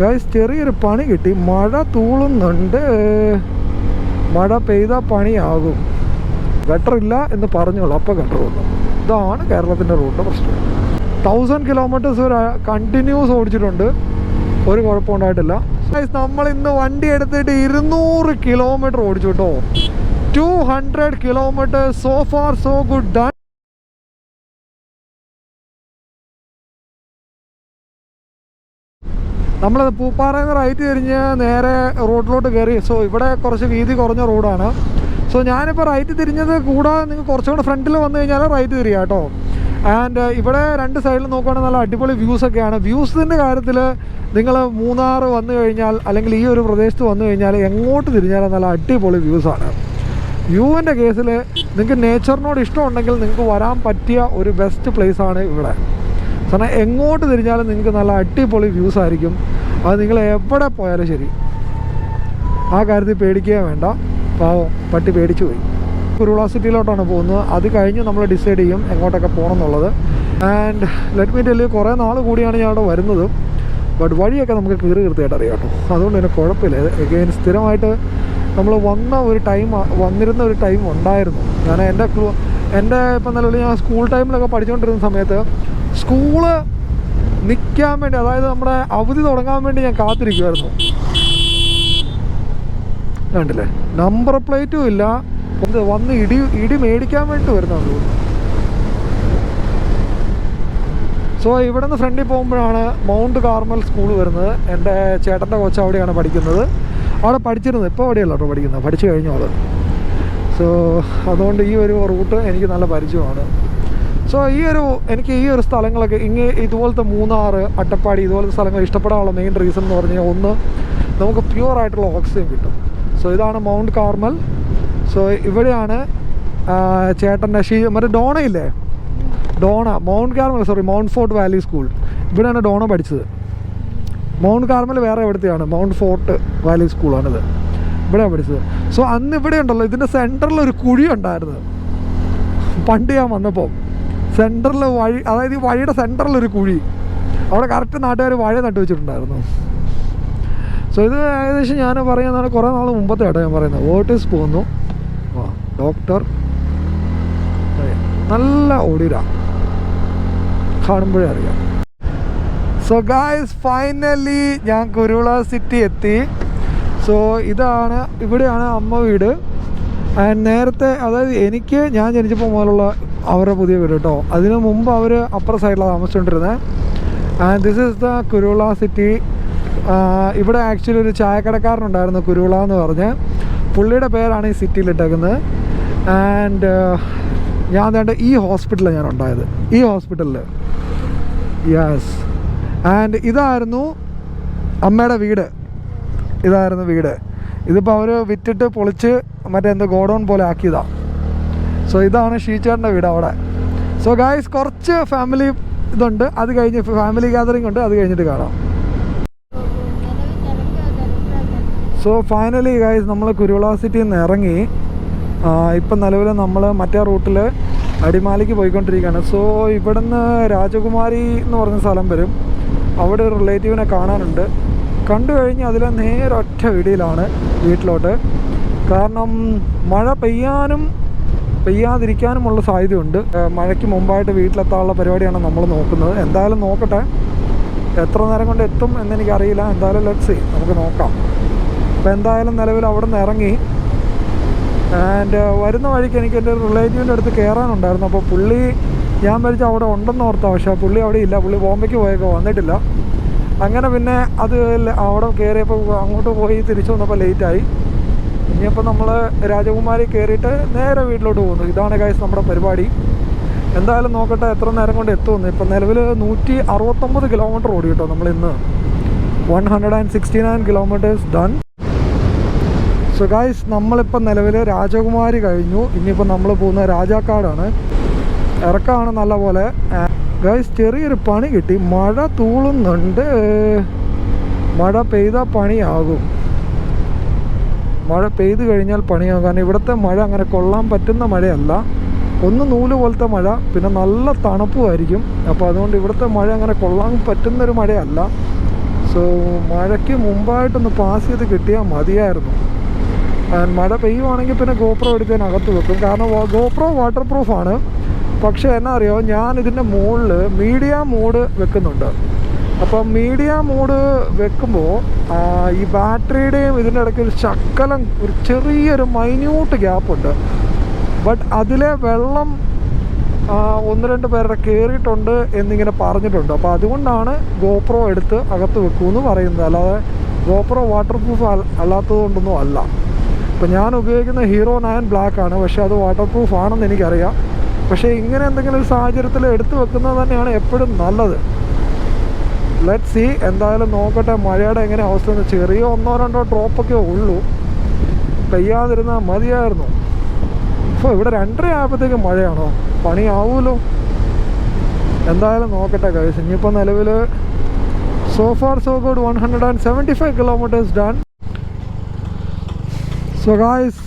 Guys ചെറിയൊരു പണി കിട്ടി. മഴ തൂളുന്നുണ്ട്. മഴ പെയ്താൽ പണിയാകും. ഗട്ടറില്ല എന്ന് പറഞ്ഞോളൂ. അപ്പോൾ ഗട്ടർ വന്നു. ഇതാണ് കേരളത്തിന്റെ റോഡിന്റെ പ്രശ്നം തൗസൻഡ് കിലോമീറ്റേഴ്സ് വരെ കണ്ടിന്യൂസ് ഓടിച്ചിട്ടുണ്ട്. ഒരു കുഴപ്പമുണ്ടായിട്ടില്ല നമ്മൾ ഇന്ന് വണ്ടി എടുത്തിട്ട് ഇരുന്നൂറ് കിലോമീറ്റർ ഓടിച്ചു കേട്ടോ. Two hundred kilometres so far so good done നമ്മൾ പൂപ്പാറയിൽ നിന്ന് റൈറ്റ് തിരിഞ്ഞ് നേരെ റോഡിലോട്ട് കയറി സോ ഇവിടെ കുറച്ച് വീതി കുറഞ്ഞ റോഡാണ്. സോ ഞാനിപ്പോൾ റൈറ്റ് തിരിഞ്ഞത് കൂടാതെ നിങ്ങൾ കുറച്ചും കൂടെ ഫ്രണ്ടിൽ വന്നു കഴിഞ്ഞാൽ റൈറ്റ് തിരിയാം കേട്ടോ ആൻഡ് ഇവിടെ രണ്ട് സൈഡിൽ നോക്കുകയാണെങ്കിൽ നല്ല അടിപൊളി വ്യൂസ് ഒക്കെയാണ്. വ്യൂസിന്റെ കാര്യത്തിൽ നിങ്ങൾ മൂന്നാർ വന്നു കഴിഞ്ഞാൽ അല്ലെങ്കിൽ ഈ ഒരു പ്രദേശത്ത് വന്നു കഴിഞ്ഞാൽ എങ്ങോട്ട് തിരിഞ്ഞാലും നല്ല അടിപൊളി വ്യൂസാണ് വ്യൂവിന്റെ കേസിൽ നിങ്ങൾക്ക് നേച്ചറിനോട് ഇഷ്ടമുണ്ടെങ്കിൽ നിങ്ങൾക്ക് വരാൻ പറ്റിയ ഒരു ബെസ്റ്റ് പ്ലേസാണ് ഇവിടെ. കാരണം എങ്ങോട്ട് തിരിഞ്ഞാലും നിങ്ങൾക്ക് നല്ല അടിപൊളി വ്യൂസ് ആയിരിക്കും. അത് നിങ്ങൾ എവിടെ പോയാലും ശരി. ആ കാര്യത്തിൽ പേടിക്കുക വേണ്ട. പാവം പട്ടി പേടിച്ചു പോയി. കുരുളാസിറ്റിയിലോട്ടാണ് പോകുന്നത്. അത് കഴിഞ്ഞ് നമ്മൾ ഡിസൈഡ് ചെയ്യും എങ്ങോട്ടൊക്കെ പോകണം എന്നുള്ളത് ആൻഡ് ലെറ്റ് മീ ടെല്ലി കുറേ നാൾ കൂടിയാണ് ഞാൻ അവിടെ വരുന്നത്. ബട്ട് വഴിയൊക്കെ നമുക്ക് കീറി കീർത്തിയായിട്ട് അറിയാം കേട്ടോ. അതുകൊണ്ട് തന്നെ കുഴപ്പമില്ല. എഗെയിൻ സ്ഥിരമായിട്ട് നമ്മൾ വന്ന ഒരു ടൈം വന്നിരുന്ന ഒരു ടൈം ഉണ്ടായിരുന്നു. ഞാൻ എന്റെ എന്റെ ഇപ്പം നിലവിൽ ഞാൻ സ്കൂൾ ടൈമിലൊക്കെ പഠിച്ചുകൊണ്ടിരുന്ന സമയത്ത് സ്കൂൾ നിൽക്കാൻ വേണ്ടി അതായത് നമ്മുടെ അവധി തുടങ്ങാൻ വേണ്ടി ഞാൻ കാത്തിരിക്കുമായിരുന്നു കണ്ടില്ലേ? നമ്പർ പ്ലേറ്റും ഇല്ല. എന്ത് വന്ന് ഇടി ഇടി മേടിക്കാൻ വേണ്ടി വരുന്ന സോ ഇവിടെ നിന്ന് ഫ്രണ്ടിൽ പോകുമ്പോഴാണ് മൗണ്ട് കാർമൽ സ്കൂൾ വരുന്നത്. എന്റെ ചേട്ടന്റെ കോച്ച് അവിടെയാണ് പഠിക്കുന്നത്. അവിടെ പഠിച്ചിരുന്നത്. ഇപ്പോൾ അവിടെയല്ല കേട്ടോ പഠിക്കുന്നത്. പഠിച്ചു കഴിഞ്ഞു അത്. സോ അതുകൊണ്ട് ഈ ഒരു റൂട്ട് എനിക്ക് നല്ല പരിചയമാണ്. സോ ഈ ഒരു എനിക്ക് ഈ ഒരു സ്ഥലങ്ങളൊക്കെ ഇങ്ങനെ ഇതുപോലത്തെ മൂന്നാർ അട്ടപ്പാടി ഇതുപോലത്തെ സ്ഥലങ്ങൾ ഇഷ്ടപ്പെടാനുള്ള മെയിൻ റീസൺ എന്ന് പറഞ്ഞാൽ ഒന്ന് നമുക്ക് പ്യുവർ ആയിട്ടുള്ള ഓക്സിജൻ കിട്ടും. സോ ഇതാണ് മൗണ്ട് കാർമൽ സോ ഇവിടെയാണ് ചേട്ടന്റെ ഷീ മറ്റേ ഡോണയില്ലേ Dona Mount Carmel sorry Mount Fort Valley School ഇവിടെയാണ് ഡോണ പഠിച്ചത്. മൗണ്ട് കാർമൽ വേറെ എവിടുത്തെയാണ്? മൗണ്ട് ഫോർട്ട് വാലി സ്കൂളാണിത് ഇവിടെയാണ് പഠിച്ചത്. സോ അന്ന് ഇവിടെ ഉണ്ടല്ലോ ഇതിന്റെ സെന്ററിൽ ഒരു കുഴി ഉണ്ടായിരുന്നു. പണ്ട് ഞാൻ വന്നപ്പോൾ. സെന്ററിൽ വഴി അതായത് ഈ വഴിയുടെ സെന്ററിൽ ഒരു കുഴി. അവിടെ കറക്റ്റ് നാട്ടുകാർ വഴി നട്ടു വെച്ചിട്ടുണ്ടായിരുന്നു. സോ ഇത് ഏകദേശം ഞാൻ പറയുന്നതാണ് കുറേ നാൾ മുമ്പത്തെ ആട്ടോ ഞാൻ പറയുന്നത്. വോട്ടേഴ്സ് പോകുന്നു? ആ ഡോക്ടർ നല്ല ഓടിര കാണുമ്പോഴേ അറിയാം. സോ ഗായ്സ് ഫൈനലി ഞാൻ കുരുള സിറ്റി എത്തി. സോ ഇതാണ് ഇവിടെയാണ് അമ്മ വീട്. നേരത്തെ അതായത് എനിക്ക് ഞാൻ ജനിച്ചപ്പോൾ മുതലുള്ള അവരുടെ പുതിയ വീട് കേട്ടോ അതിനു മുമ്പ് അവർ അപ്പുറ സൈഡിലാണ് താമസിച്ചുകൊണ്ടിരുന്നത് and this is the Kurula city ഇവിടെ ആക്ച്വലി ഒരു ചായക്കടക്കാരനുണ്ടായിരുന്നു കുരുള എന്ന് പറഞ്ഞ്. പുള്ളിയുടെ പേരാണ് ഈ സിറ്റിയിൽ ഇട്ടേക്കുന്നത്. ആൻഡ് ഞാൻ വേണ്ട ഈ ഹോസ്പിറ്റലിലാണ് ഞാൻ ഉണ്ടായത്. ഈ ഹോസ്പിറ്റലിൽ യെസ് ആൻഡ് ഇതായിരുന്നു അമ്മയുടെ വീട്. ഇതായിരുന്നു വീട്. ഇതിപ്പോൾ അവർ വിറ്റിട്ട് പൊളിച്ച് മറ്റേ എന്തോ ഗോഡൗൺ പോലെ ആക്കിയതാണ് സോ ഇതാണ് ഷീച്ചേട്ടന്റെ വീട് അവിടെ. സോ ഗായ്സ് കുറച്ച് ഫാമിലി ഇതുണ്ട്. അത് കഴിഞ്ഞ് ഫാമിലി ഗാദറിംഗ് ഉണ്ട്. അത് കഴിഞ്ഞിട്ട് കാണാം. സോ ഫൈനലി ഗായ്സ് നമ്മൾ കുരുവിള സിറ്റിയിൽ നിന്ന് ഇറങ്ങി. ഇപ്പം നിലവിൽ നമ്മൾ മറ്റേ റൂട്ടിൽ അടിമാലിക്ക് പോയിക്കൊണ്ടിരിക്കുകയാണ്. സോ ഇവിടുന്ന് രാജകുമാരി എന്ന് പറഞ്ഞ സ്ഥലം വരും. അവിടെ ഒരു റിലേറ്റീവിനെ കാണാനുണ്ട്. കണ്ടു കഴിഞ്ഞ് അതിലെ നേരെ ഒറ്റ വീടിയിലാണ് വീട്ടിലോട്ട്. കാരണം മഴ പെയ്യാനും പെയ്യാതിരിക്കാനുമുള്ള സാധ്യതയുണ്ട്. മഴയ്ക്ക് മുമ്പായിട്ട് വീട്ടിലെത്താനുള്ള പരിപാടിയാണ് നമ്മൾ നോക്കുന്നത്. എന്തായാലും നോക്കട്ടെ. എത്ര നേരം കൊണ്ട് എത്തും എന്നെനിക്കറിയില്ല. എന്തായാലും ലെറ്റ്സ് നമുക്ക് നോക്കാം. അപ്പോൾ എന്തായാലും നിലവിൽ അവിടെ നിന്ന് ഇറങ്ങി. ആൻഡ് വരുന്ന വഴിക്ക് എനിക്ക് എന്റെ റിലേറ്റീവിന്റെ അടുത്ത് കയറാനുണ്ടായിരുന്നു അപ്പോൾ പുള്ളി ഞാൻ വിചാരിച്ചു അവിടെ ഉണ്ടെന്ന് ഓർത്താ. പക്ഷേ പുള്ളി അവിടെ ഇല്ല. പുള്ളി ബോംബെക്ക് പോയേക്കോ വന്നിട്ടില്ല. അങ്ങനെ പിന്നെ അത് അവിടെ കയറിയപ്പോൾ അങ്ങോട്ട് പോയി തിരിച്ചു വന്നപ്പോൾ ലേറ്റായി ഇനിയിപ്പോൾ നമ്മൾ രാജകുമാരി കയറിയിട്ട് നേരെ വീട്ടിലോട്ട് പോകുന്നു. ഇതാണ് കാര്യം നമ്മുടെ പരിപാടി. എന്തായാലും നോക്കട്ടെ എത്ര നേരം കൊണ്ട് എത്തുമെന്ന്. ഇപ്പം നിലവിൽ നൂറ്റി അറുപത്തൊമ്പത് കിലോമീറ്റർ ഓടി കേട്ടോ നമ്മൾ ഇന്ന്. One hundred and sixty nine kilometres done so guys നമ്മളിപ്പോൾ നിലവിൽ രാജകുമാരി കഴിഞ്ഞു. ഇനിയിപ്പോൾ നമ്മൾ പോകുന്ന രാജാക്കാടാണ്. ഇറക്കമാണ് നല്ല പോലെ ഗായ്സ് ചെറിയൊരു പണി കിട്ടി. മഴ തൂളുന്നുണ്ട്. മഴ പെയ്താൽ പണിയാകും. മഴ പെയ്തു കഴിഞ്ഞാൽ പണിയാകും. കാരണം ഇവിടുത്തെ മഴ അങ്ങനെ കൊള്ളാൻ പറ്റുന്ന മഴയല്ല. ഒന്ന് നൂൽ പോലത്തെ മഴ പിന്നെ നല്ല തണുപ്പുമായിരിക്കും. അപ്പോൾ അതുകൊണ്ട് ഇവിടുത്തെ മഴ അങ്ങനെ കൊള്ളാൻ പറ്റുന്നൊരു മഴയല്ല. സോ മഴയ്ക്ക് മുമ്പായിട്ടൊന്ന് പാസ് ചെയ്ത് കിട്ടിയാൽ മതിയായിരുന്നു. മഴ പെയ്യുവാണെങ്കിൽ പിന്നെ ഗോപ്രോ എടുക്കാൻ അകത്ത് വെക്കും. കാരണം ഗോപ്രോ വാട്ടർ പ്രൂഫാണ് പക്ഷേ എന്നാ അറിയോ ഞാൻ ഇതിന്റെ മുകളിൽ മീഡിയ മോഡ് വെക്കുന്നുണ്ട്. അപ്പം മീഡിയ മോഡ് വെക്കുമ്പോൾ ഈ ബാറ്ററിയുടെയും ഇതിന്റെ ഇടയ്ക്ക് ഒരു ശക്കലം ഒരു ചെറിയൊരു മൈന്യൂട്ട് ഗ്യാപ്പുണ്ട് ബട്ട് അതിലെ വെള്ളം ഒന്ന് രണ്ട് പേരുടെ കയറിയിട്ടുണ്ട് എന്നിങ്ങനെ പറഞ്ഞിട്ടുണ്ട്. അപ്പോൾ അതുകൊണ്ടാണ് ഗോപ്രോ എടുത്ത് അകത്ത് വെക്കുമെന്ന് പറയുന്നത്. അല്ലാതെ ഗോപ്രോ വാട്ടർ പ്രൂഫ് അല്ലാത്തത് കൊണ്ടൊന്നും അല്ല. ഇപ്പം ഞാൻ ഉപയോഗിക്കുന്ന ഹീറോ നയൻ ബ്ലാക്ക് ആണ്. പക്ഷേ അത് വാട്ടർ പ്രൂഫ് ആണെന്ന് എനിക്കറിയാം. പക്ഷേ ഇങ്ങനെ എന്തെങ്കിലും ഒരു സാഹചര്യത്തിൽ എടുത്തു വെക്കുന്നത് തന്നെയാണ് എപ്പോഴും നല്ലത്. ലെറ്റ് സി എന്തായാലും നോക്കട്ടെ മഴയുടെ എങ്ങനെ അവസ്ഥ എന്ന്. ചെറിയ ഒന്നോ രണ്ടോ ഡ്രോപ്പൊക്കെ ഉള്ളൂ. പെയ്യാതിരുന്നാൽ മതിയായിരുന്നു. അപ്പോൾ ഇവിടെ രണ്ടര ആയപ്പോഴത്തേക്ക് മഴയാണോ? പണിയാവുമല്ലോ എന്തായാലും നോക്കട്ടെ കഴിച്ച് ഇനിയിപ്പോൾ നിലവിൽ so far so good one hundred and seventy five kilometres done so guys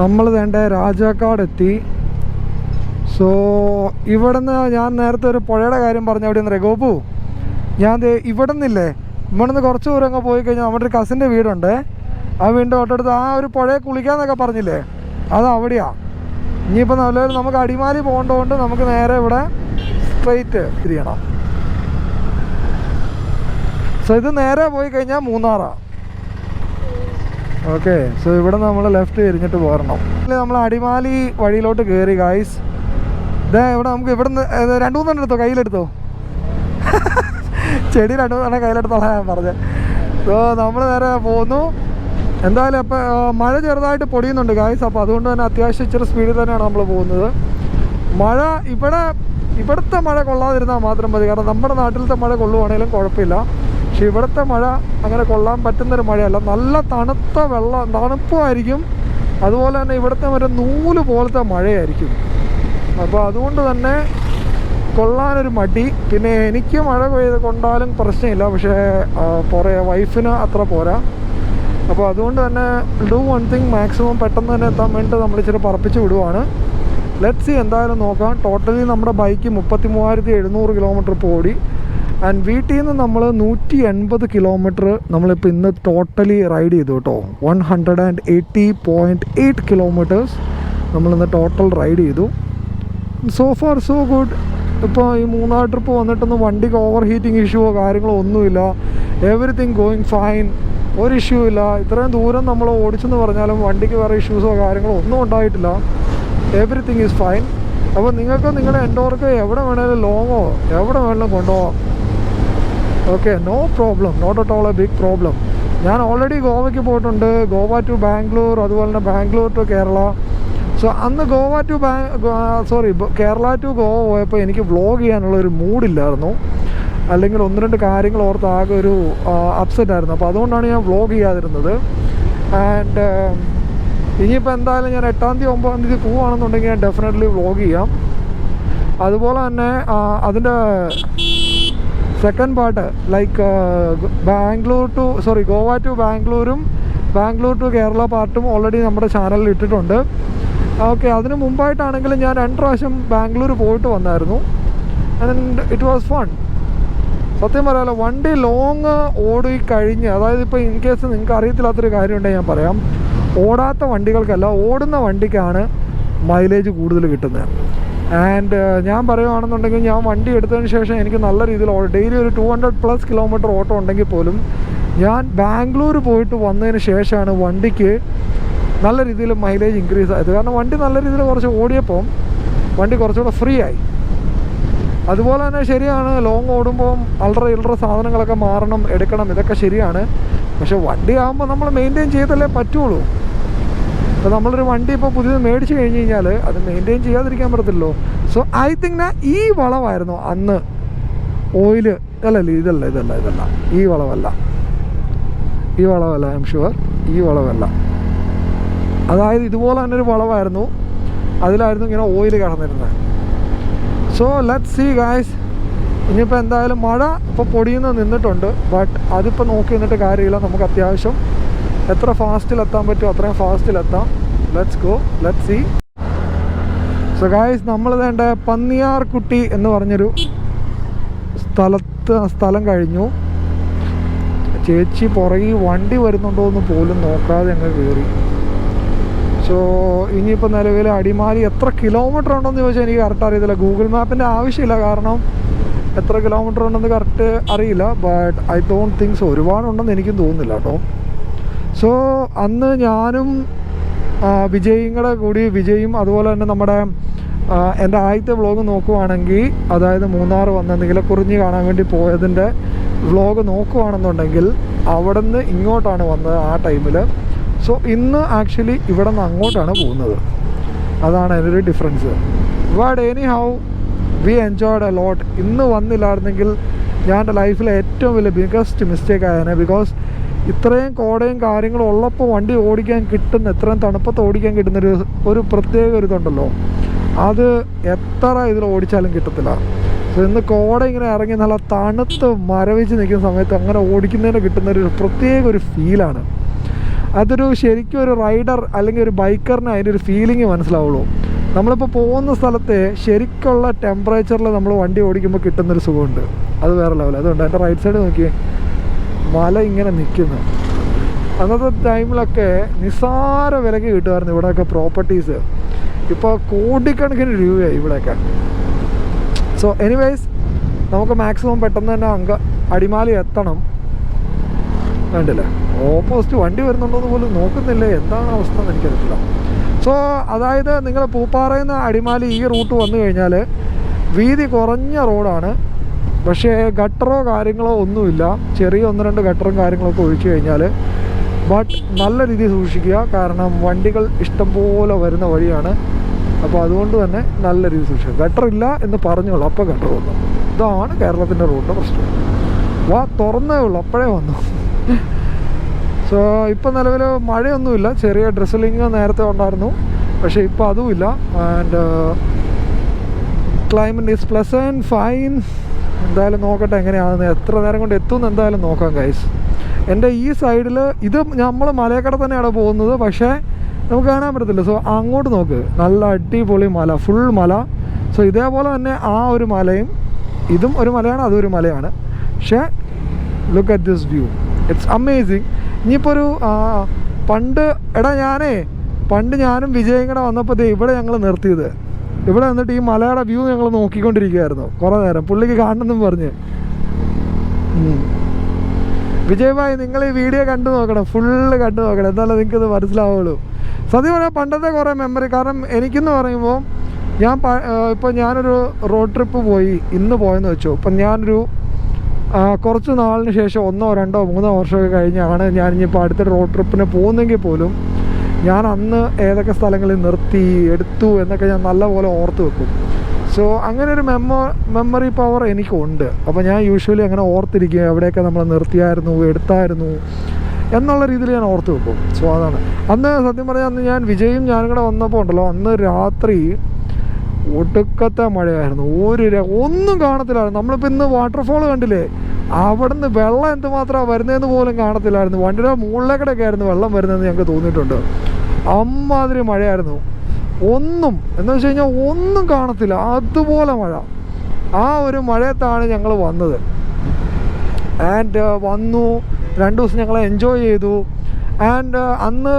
നമ്മൾ വേണ്ട രാജാക്കാട് എത്തി. സോ ഇവിടുന്ന് ഞാൻ നേരത്തെ ഒരു പുഴയുടെ കാര്യം പറഞ്ഞ അവിടെ നിന്ന് രഘോപു ഞാൻ ഇവിടെ നിന്നില്ലേ ഇവിടെ നിന്ന് കുറച്ച് ദൂരം അങ്ങ് പോയി കഴിഞ്ഞാൽ നമ്മുടെ ഒരു കസിന്റെ വീടുണ്ട്. ആ വീടിന്റെ തൊട്ടടുത്ത് ആ ഒരു പുഴയെ കുളിക്കാന്നൊക്കെ പറഞ്ഞില്ലേ? അത് അവിടെയാ. ഇനിയിപ്പോൾ നല്ലൊരു നമുക്ക് അടിമാലി പോകേണ്ടതുകൊണ്ട് നമുക്ക് നേരെ ഇവിടെ സ്ട്രെയിറ്റ് തിരിയണം സോ ഇത് നേരെ പോയി കഴിഞ്ഞാൽ മൂന്നാറാണ് ഓക്കെ സോ ഇവിടെ നമ്മൾ ലെഫ്റ്റ് തിരിഞ്ഞിട്ട് പോരണം. നമ്മൾ അടിമാലി വഴിയിലോട്ട് കയറി ഗായ്സ് ഇതേ ഇവിടെ നമുക്ക് ഇവിടെ നിന്ന് രണ്ട് മൂന്നെണ്ണം എടുത്തോ കയ്യിലെടുത്തോ? ചെടി രണ്ട് മൂന്നെണ്ണം കയ്യിലെടുത്തോളാം ഞാൻ പറഞ്ഞത് സോ നമ്മൾ നേരെ പോകുന്നു എന്തായാലും അപ്പോൾ മഴ ചെറുതായിട്ട് പൊടിയുന്നുണ്ട് ഗായ്സ് അപ്പോൾ അതുകൊണ്ട് തന്നെ അത്യാവശ്യം ഇച്ചിരി സ്പീഡിൽ തന്നെയാണ് നമ്മൾ പോകുന്നത്. മഴ ഇവിടെ ഇവിടുത്തെ മഴ കൊള്ളാതിരുന്നാൽ മാത്രം മതി. കാരണം നമ്മുടെ നാട്ടിലത്തെ മഴ കൊള്ളുവാണെങ്കിലും കുഴപ്പമില്ല. പക്ഷെ ഇവിടുത്തെ മഴ അങ്ങനെ കൊള്ളാൻ പറ്റുന്നൊരു മഴയല്ല. നല്ല തണുത്ത വെള്ളം തണുപ്പുമായിരിക്കും. അതുപോലെ തന്നെ ഇവിടുത്തെ മറ്റേ നൂൽ പോലത്തെ മഴയായിരിക്കും. അപ്പോൾ അതുകൊണ്ട് തന്നെ കൊള്ളാനൊരു മടി. പിന്നെ എനിക്ക് മഴ പെയ്ത് കൊണ്ടാലും പ്രശ്നമില്ല. പക്ഷേ പോരെ വൈഫിന് അത്ര പോരാ. അപ്പോൾ അതുകൊണ്ട് തന്നെ ഡു വൺ തിങ് മാക്സിമം പെട്ടെന്ന് തന്നെ എത്താൻ വേണ്ടിയിട്ട് നമ്മൾ ഇച്ചിരി പറപ്പിച്ച് വിടുവാണ്. ലെറ്റ് സി എന്തായാലും നോക്കാം. ടോട്ടലി നമ്മുടെ ബൈക്ക് മുപ്പത്തി മൂവായിരത്തി എഴുന്നൂറ് കിലോമീറ്റർ ഓടി ആൻഡ് വീട്ടിൽ നിന്ന് നമ്മൾ നൂറ്റി എൺപത് കിലോമീറ്റർ നമ്മളിപ്പോൾ ഇന്ന് ടോട്ടലി റൈഡ് ചെയ്തു കേട്ടോ. One hundred and eighty point eight kilometres നമ്മളിന്ന് ടോട്ടൽ റൈഡ് ചെയ്തു. സോ ഫാർ സോ ഗുഡ് ഇപ്പോൾ ഈ മൂന്നാർ ട്രിപ്പ് വന്നിട്ടൊന്നും വണ്ടിക്ക് ഓവർ ഹീറ്റിംഗ് ഇഷ്യൂവോ കാര്യങ്ങളോ ഒന്നുമില്ല. എവറിത്തിങ് ഗോയിങ് ഫൈൻ ഒരു ഇഷ്യൂ ഇല്ല. ഇത്രയും ദൂരം നമ്മൾ ഓടിച്ചെന്ന് പറഞ്ഞാലും വണ്ടിക്ക് വേറെ ഇഷ്യൂസോ കാര്യങ്ങളോ ഒന്നും ഉണ്ടായിട്ടില്ല. എവറിത്തിങ് ഈസ് ഫൈൻ അപ്പോൾ നിങ്ങൾക്ക് നിങ്ങളുടെ എൻഡോർക്ക് എവിടെ വേണേലും ലോങ്ങോ എവിടെ വേണേലും കൊണ്ടുപോകാം okay no problem not at all a big problem ഞാൻ ഓൾറെഡി ഗോവയ്ക്ക് പോയിട്ടുണ്ട്. ഗോവ ടു ബാംഗ്ലൂർ അതുപോലെ തന്നെ ബാംഗ്ലൂർ ടു കേരള. സോ അന്ന് Goa to sorry Kerala to Goa പോയപ്പോൾ എനിക്ക് വ്ളോഗ് ചെയ്യാനുള്ള ഒരു മൂഡില്ലായിരുന്നു. അല്ലെങ്കിൽ ഒന്ന് രണ്ട് കാര്യങ്ങൾ ഓർത്ത് ആകെ ഒരു അപ്സെറ്റ് ആയിരുന്നു. അപ്പോൾ അതുകൊണ്ടാണ് ഞാൻ വ്ളോഗ് ചെയ്യാതിരുന്നത്. ആൻഡ് ഇനിയിപ്പോൾ എന്തായാലും ഞാൻ എട്ടാം തീയതി ഒമ്പതാം തീയതി പോവുകയാണെന്നുണ്ടെങ്കിൽ ഞാൻ ഡെഫിനറ്റ്ലി വ്ളോഗ് ചെയ്യാം. അതുപോലെ തന്നെ അതിന്റെ second part like Bangalore to sorry Goa to ബാംഗ്ലൂരും Bangalore to Kerala പാർട്ടും ഓൾറെഡി നമ്മുടെ ചാനലിൽ ഇട്ടിട്ടുണ്ട്. ഓക്കെ അതിന് മുമ്പായിട്ടാണെങ്കിലും ഞാൻ രണ്ട് പ്രാവശ്യം ബാംഗ്ലൂർ പോയിട്ട് വന്നായിരുന്നു. ആൻഡ് ഇറ്റ് വാസ് ഫൺ സത്യം പറയാമല്ലോ വണ്ടി ലോങ് ഓടി കഴിഞ്ഞ് അതായത് ഇപ്പോൾ ഇൻ കേസ് നിങ്ങൾക്ക് അറിയത്തില്ലാത്തൊരു കാര്യമുണ്ടെങ്കിൽ ഞാൻ പറയാം. ഓടാത്ത വണ്ടികൾക്കല്ല ഓടുന്ന വണ്ടിക്കാണ് മൈലേജ് കൂടുതൽ കിട്ടുന്നത്. ആൻഡ് ഞാൻ പറയുകയാണെന്നുണ്ടെങ്കിൽ ഞാൻ വണ്ടി എടുത്തതിന് ശേഷം എനിക്ക് നല്ല രീതിയിൽ ഡെയിലി ഒരു ടു ഹൺഡ്രഡ് പ്ലസ് കിലോമീറ്റർ ഓട്ടം ഉണ്ടെങ്കിൽ പോലും ഞാൻ ബാംഗ്ലൂർ പോയിട്ട് വന്നതിന് ശേഷമാണ് വണ്ടിക്ക് നല്ല രീതിയിൽ മൈലേജ് ഇൻക്രീസ് ആയത്. കാരണം വണ്ടി നല്ല രീതിയിൽ കുറച്ച് ഓടിയപ്പം വണ്ടി കുറച്ചുകൂടെ ഫ്രീ ആയി. അതുപോലെ തന്നെ ശരിയാണ് ലോങ് ഓടുമ്പോൾ അൾട്ര ഇൾട്ര സാധനങ്ങളൊക്കെ മാറണം എടുക്കണം ഇതൊക്കെ ശരിയാണ്. പക്ഷെ വണ്ടി ആകുമ്പോൾ നമ്മൾ മെയിന്റെയിൻ ചെയ്തല്ലേ പറ്റുള്ളൂ. ഇപ്പോൾ നമ്മളൊരു വണ്ടി ഇപ്പോൾ പുതിയത് മേടിച്ച് കഴിഞ്ഞ് കഴിഞ്ഞാൽ അത് മെയിന്റെയിൻ ചെയ്യാതിരിക്കാൻ പറ്റത്തില്ലല്ലോ. സോ ഐ തിങ്ക് ഞാൻ ഈ വളവായിരുന്നു അന്ന്. ഓയിൽ അല്ലല്ല ഇതല്ല ഇതല്ല ഇതല്ല. ഈ വളവല്ല. ഈ വളവല്ല ഐ എം ഷുവർ ഈ വളവല്ല. അതായത് ഇതുപോലെ തന്നെ ഒരു വളവായിരുന്നു. അതിലായിരുന്നു ഇങ്ങനെ ഓയിൽ കിടന്നിരുന്നത്. സോ ലെറ്റ് സി ഗായ്സ് ഇനിയിപ്പോൾ എന്തായാലും മഴ ഇപ്പോൾ പൊടിയുന്ന നിന്നിട്ടുണ്ട്. ബട്ട് അതിപ്പോൾ നോക്കി നിന്നിട്ട് കാര്യമില്ല. നമുക്ക് അത്യാവശ്യം എത്ര ഫാസ്റ്റിൽ എത്താൻ പറ്റുമോ അത്രയും ഫാസ്റ്റിലെത്താം. Let's go let see so guys നമ്മൾ വേണ്ട പന്നിയാർകുട്ടി എന്ന് പറഞ്ഞൊരു സ്ഥലത്ത് സ്ഥലം കഴിഞ്ഞു. ചേച്ചി പുറകിൽ വണ്ടി വരുന്നുണ്ടോ എന്ന് പോലും നോക്കാതെ ഞങ്ങൾ കയറി. സോ ഇനിയിപ്പോൾ നിലവിൽ അടിമാലി എത്ര കിലോമീറ്റർ ഉണ്ടെന്ന് ചോദിച്ചാൽ എനിക്ക് കറക്റ്റ് അറിയത്തില്ല. ഗൂഗിൾ മാപ്പിന്റെ ആവശ്യമില്ല. കാരണം എത്ര കിലോമീറ്റർ ഉണ്ടെന്ന് കറക്റ്റ് അറിയില്ല. ബട്ട് ഐ ഡോണ്ട് തിങ്ക്സ് ഒരുപാടുണ്ടെന്ന് എനിക്കും തോന്നുന്നില്ല കേട്ടോ. സോ അന്ന് ഞാനും വിജയും കൂടെ കൂടി വിജയും അതുപോലെ തന്നെ നമ്മുടെ എന്റെ ആദ്യത്തെ വ്ളോഗ് നോക്കുവാണെങ്കിൽ അതായത് മൂന്നാർ വന്ന നീലക്കുറിഞ്ഞി കാണാൻ വേണ്ടി പോയതിന്റെ വ്ളോഗ് നോക്കുവാണെന്നുണ്ടെങ്കിൽ അവിടെ നിന്ന് ഇങ്ങോട്ടാണ് വന്നത് ആ ടൈമിൽ സോ ഇന്ന് ആക്ച്വലി ഇവിടെ നിന്ന് അങ്ങോട്ടാണ് പോകുന്നത്. അതാണ് അതിനൊരു difference but anyhow we enjoyed a lot ഇന്ന് വന്നില്ലായിരുന്നെങ്കിൽ ഞാൻ എന്റെ ലൈഫിലെ ഏറ്റവും വലിയ ബിഗസ്റ്റ് മിസ്റ്റേക്ക് ആയതിനെ ബിക്കോസ് ഇത്രയും കോടയും കാര്യങ്ങളും ഉള്ളപ്പോൾ വണ്ടി ഓടിക്കാൻ കിട്ടുന്ന ഇത്രയും തണുപ്പത്ത് ഓടിക്കാൻ കിട്ടുന്നൊരു ഒരു പ്രത്യേക ഒരു ഇതുണ്ടല്ലോ. അത് എത്ര ഇതിൽ ഓടിച്ചാലും കിട്ടത്തില്ല. സോ ഇന്ന് കോട ഇങ്ങനെ ഇറങ്ങി നല്ല തണുത്ത് മരവിച്ച് നിൽക്കുന്ന സമയത്ത് അങ്ങനെ ഓടിക്കുന്നതിന് കിട്ടുന്നൊരു പ്രത്യേക ഒരു ഫീലാണ് അതൊരു ശരിക്കും ഒരു റൈഡർ അല്ലെങ്കിൽ ഒരു ബൈക്കറിന് അതിന്റെ ഒരു ഫീലിംഗ് മനസ്സിലാവുള്ളൂ. നമ്മളിപ്പോൾ പോകുന്ന സ്ഥലത്തെ ശരിക്കുള്ള ടെമ്പറേച്ചറിൽ നമ്മൾ വണ്ടി ഓടിക്കുമ്പോൾ കിട്ടുന്നൊരു സുഖമുണ്ട്. അത് വേറെ ലെവൽ അതുകൊണ്ട് എന്റെ റൈറ്റ് സൈഡ് നോക്കി. മല ഇങ്ങനെ നിൽക്കുന്നു. അന്നത്തെ ടൈമിലൊക്കെ നിസ്സാര വിലക്ക് കിട്ടുമായിരുന്നു ഇവിടെയൊക്കെ പ്രോപ്പർട്ടീസ് ഇപ്പോൾ കോടിക്കണക്കിന് രൂപയായി ഇവിടെയൊക്കെ. സോ എനിവേസ് നമുക്ക് മാക്സിമം പെട്ടെന്ന് തന്നെ അങ്ക അടിമാലി എത്തണം. വേണ്ടില്ല ഓപ്പോസിറ്റ് വണ്ടി വരുന്നുണ്ടോയെന്ന് പോലും നോക്കുന്നില്ല? എന്താണ് അവസ്ഥ എന്ന് എനിക്കറിയില്ല സോ അതായത് നിങ്ങൾ പൂപ്പാറയിൽ നിന്ന് അടിമാലി ഈ റൂട്ട് വന്നു കഴിഞ്ഞാൽ വീതി കുറഞ്ഞ റോഡാണ്. പക്ഷേ ഗട്ടറോ കാര്യങ്ങളോ ഒന്നുമില്ല. ചെറിയ ഒന്ന് രണ്ട് ഗട്ടറും കാര്യങ്ങളൊക്കെ ഒഴിച്ചു കഴിഞ്ഞാൽ ബട്ട് നല്ല രീതിയിൽ സൂക്ഷിക്കുക. കാരണം വണ്ടികൾ ഇഷ്ടംപോലെ വരുന്ന വഴിയാണ്. അപ്പോൾ അതുകൊണ്ട് തന്നെ നല്ല രീതിയിൽ സൂക്ഷിക്കുക. ഗട്ടറില്ല എന്ന് പറഞ്ഞോളൂ അപ്പോൾ ഗട്ടർ വന്നു. ഇതാണ് കേരളത്തിന്റെ റോഡിന്റെ പ്രശ്നം. വാ തുറന്നേ ഉള്ളൂ. അപ്പോഴേ വന്നു. സോ ഇപ്പം നിലവിൽ മഴയൊന്നുമില്ല. ചെറിയ ഡ്രസ്സലിങ് നേരത്തെ ഉണ്ടായിരുന്നു. പക്ഷേ ഇപ്പോൾ അതുമില്ല. And climate is plus and fine എന്തായാലും നോക്കട്ടെ എങ്ങനെയാണെന്ന്. എത്ര നേരം കൊണ്ട് എത്തുമെന്ന് എന്തായാലും നോക്കാം ഗൈസ് എന്റെ ഈ സൈഡിൽ ഇത് നമ്മൾ മലയക്കട തന്നെയാണ് പോകുന്നത്. പക്ഷേ നമുക്ക് കാണാൻ പറ്റത്തില്ല. സോ അങ്ങോട്ട് നോക്ക്. നല്ല അടിപൊളി മല. ഫുൾ മല. സോ ഇതേപോലെ തന്നെ ആ ഒരു മലയും ഇതും ഒരു മലയാണ് അതും ഒരു മലയാണ്. പക്ഷേ look at this view it's amazing ഇനിയിപ്പോൾ ഒരു പണ്ട് എടാ ഞാനേ പണ്ട് ഞാനും വിജയങ്ങടെ വന്നപ്പോൾ ദേ ഇവിടെ ഞങ്ങൾ നിർത്തിയത്. ഇവിടെ നിന്നിട്ട് ഈ മലയുടെ വ്യൂ ഞങ്ങൾ നോക്കിക്കൊണ്ടിരിക്കുകയായിരുന്നു കുറേ നേരം. പുള്ളിക്ക് കാണണമെന്നും പറഞ്ഞ്. വിജയമായി വിജയ് നിങ്ങൾ ഈ വീഡിയോ കണ്ടു നോക്കണം. ഫുള്ള് കണ്ടു നോക്കണം. എന്നാലേ നിങ്ങൾക്ക് ഇത് മനസ്സിലാവുള്ളൂ. സത്യം പറഞ്ഞാൽ പണ്ടത്തെ കുറേ മെമ്മറി കാരണം എനിക്കെന്ന് പറയുമ്പോൾ ഞാൻ ഇപ്പോൾ ഞാനൊരു റോഡ് ട്രിപ്പ് പോയി ഇന്ന് പോയെന്ന് വെച്ചു. ഇപ്പം ഞാനൊരു കുറച്ച് നാളിന് ശേഷം ഒന്നോ രണ്ടോ മൂന്നോ വർഷമൊക്കെ കഴിഞ്ഞാണ് ഞാൻ ഇനിയിപ്പോൾ അടുത്ത റോഡ് ട്രിപ്പിന് പോകുന്നെങ്കിൽ പോലും ഞാൻ അന്ന് ഏതൊക്കെ സ്ഥലങ്ങളിൽ നിർത്തി എടുത്തു എന്നൊക്കെ ഞാൻ നല്ലപോലെ ഓർത്ത് വെക്കും. സോ അങ്ങനെ ഒരു മെമ്മോ മെമ്മറി പവർ എനിക്കുണ്ട്. അപ്പോൾ ഞാൻ യൂഷ്വലി അങ്ങനെ ഓർത്തിരിക്കും എവിടെയൊക്കെ നമ്മൾ നിർത്തിയായിരുന്നു എടുത്തായിരുന്നു എന്നുള്ള രീതിയിൽ ഞാൻ ഓർത്ത് വെക്കും. സോ അതാണ്. അന്ന് സത്യം പറഞ്ഞാൽ അന്ന് ഞാൻ വിജയും ഞാനും കൂടെ വന്നപ്പോൾ ഉണ്ടല്ലോ അന്ന് രാത്രി ഒടുക്കത്തെ മഴയായിരുന്നു. ഒരു ഒന്നും കാണത്തില്ലായിരുന്നു. നമ്മളിപ്പോൾ ഇന്ന് വാട്ടർഫോൾ കണ്ടില്ലേ? അവിടെ നിന്ന് വെള്ളം എന്തുമാത്രമാണ് വരുന്നതെന്ന് പോലും കാണത്തില്ലായിരുന്നു. വണ്ടിയുടെ മുകളിലേക്കിടയൊക്കെ ആയിരുന്നു വെള്ളം വരുന്നതെന്ന് ഞങ്ങൾക്ക് തോന്നിയിട്ടുണ്ട്. അമ്മാതിരി മഴയായിരുന്നു. ഒന്നും എന്ന് വെച്ച് കഴിഞ്ഞാൽ ഒന്നും കാണത്തില്ല. അതുപോലെ മഴ. ആ ഒരു മഴയത്താണ് ഞങ്ങൾ വന്നത്. ആൻഡ് വന്നു. രണ്ട് ദിവസം ഞങ്ങൾ എൻജോയ് ചെയ്തു. ആൻഡ് അന്ന്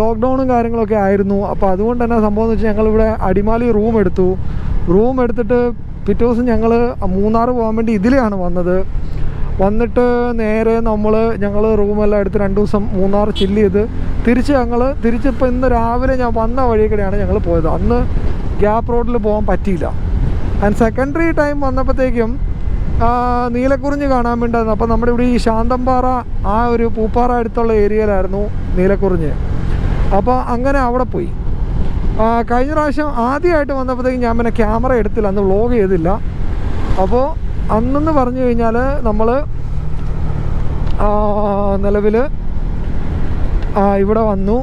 ലോക്ക്ഡൗണും കാര്യങ്ങളൊക്കെ ആയിരുന്നു. അപ്പോൾ അതുകൊണ്ട് തന്നെ സംഭവം എന്ന് വെച്ചാൽ ഞങ്ങളിവിടെ അടിമാലി റൂം എടുത്തു. റൂം എടുത്തിട്ട് പിറ്റേ ദിവസം ഞങ്ങൾ മൂന്നാർ പോകാൻ വേണ്ടി ഇതിലെയാണ് വന്നത്. വന്നിട്ട് നേരെ നമ്മൾ ഞങ്ങൾ റൂമെല്ലാം എടുത്ത് രണ്ട് ദിവസം മൂന്നാർ ചില്ല് ചെയ്ത് തിരിച്ച് ഞങ്ങൾ തിരിച്ചിപ്പോൾ ഇന്ന് രാവിലെ ഞാൻ വന്ന വഴി കൂടെയാണ് ഞങ്ങൾ പോയത്. അന്ന് ഗ്യാപ്പ് റോഡിൽ പോകാൻ പറ്റിയില്ല. ആൻഡ് സെക്കൻഡറി ടൈം വന്നപ്പോഴത്തേക്കും നീലക്കുറിഞ്ഞ് കാണാൻ വേണ്ടിയായിരുന്നു അപ്പോൾ നമ്മുടെ ഇവിടെ ഈ ശാന്തംപാറ ആ ഒരു പൂപ്പാറ അടുത്തുള്ള ഏരിയയിലായിരുന്നു നീലക്കുറിഞ്ഞ്. അപ്പോൾ അങ്ങനെ അവിടെ പോയി. കഴിഞ്ഞ പ്രാവശ്യം ആദ്യമായിട്ട് വന്നപ്പോഴത്തേക്കും ഞാൻ പിന്നെ ക്യാമറ എടുത്തില്ല അന്ന് വ്ളോഗ് ചെയ്തില്ല. അപ്പോൾ അന്നെന്ന് പറഞ്ഞു കഴിഞ്ഞാൽ നമ്മൾ നിലവിൽ ഇവിടെ വന്നു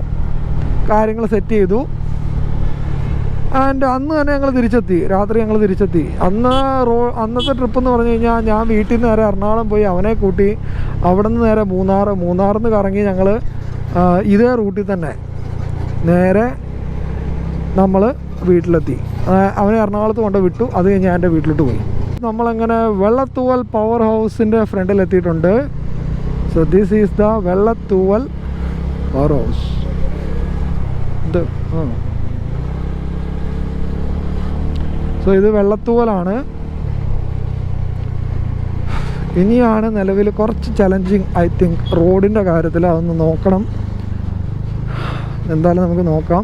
കാര്യങ്ങൾ സെറ്റ് ചെയ്തു. ആൻഡ് അന്ന് തന്നെ ഞങ്ങൾ തിരിച്ചെത്തി. രാത്രി ഞങ്ങൾ തിരിച്ചെത്തി. അന്ന് റോ അന്നത്തെ ട്രിപ്പ് എന്ന് പറഞ്ഞു കഴിഞ്ഞാൽ ഞാൻ വീട്ടിൽ നിന്ന് നേരെ എറണാകുളം പോയി അവനെ കൂട്ടി അവിടെ നിന്ന് നേരെ മൂന്നാർ മൂന്നാറിൽ നിന്ന് കറങ്ങി ഞങ്ങൾ ഇതേ റൂട്ടിൽ തന്നെ നേരെ നമ്മൾ വീട്ടിലെത്തി. അവനെ എറണാകുളത്ത് കൊണ്ട് വിട്ടു. അത് കഴിഞ്ഞ് ഞാൻ എന്റെ വീട്ടിലോട്ട് പോയി. നമ്മളങ്ങനെ വെള്ളത്തൂവൽ പവർ ഹൗസിന്റെ ഫ്രണ്ടിലെത്തിയിട്ടുണ്ട് so this is the Vellathooval power house ഇത് ആ. സോ ഇത് വെള്ളത്തൂവലാണ്. ഇനിയാണ് നിലവിൽ കുറച്ച് ചലഞ്ചിങ് ഐ തിങ്ക് റോഡിന്റെ കാര്യത്തിൽ അതൊന്ന് നോക്കണം. എന്തായാലും നമുക്ക് നോക്കാം.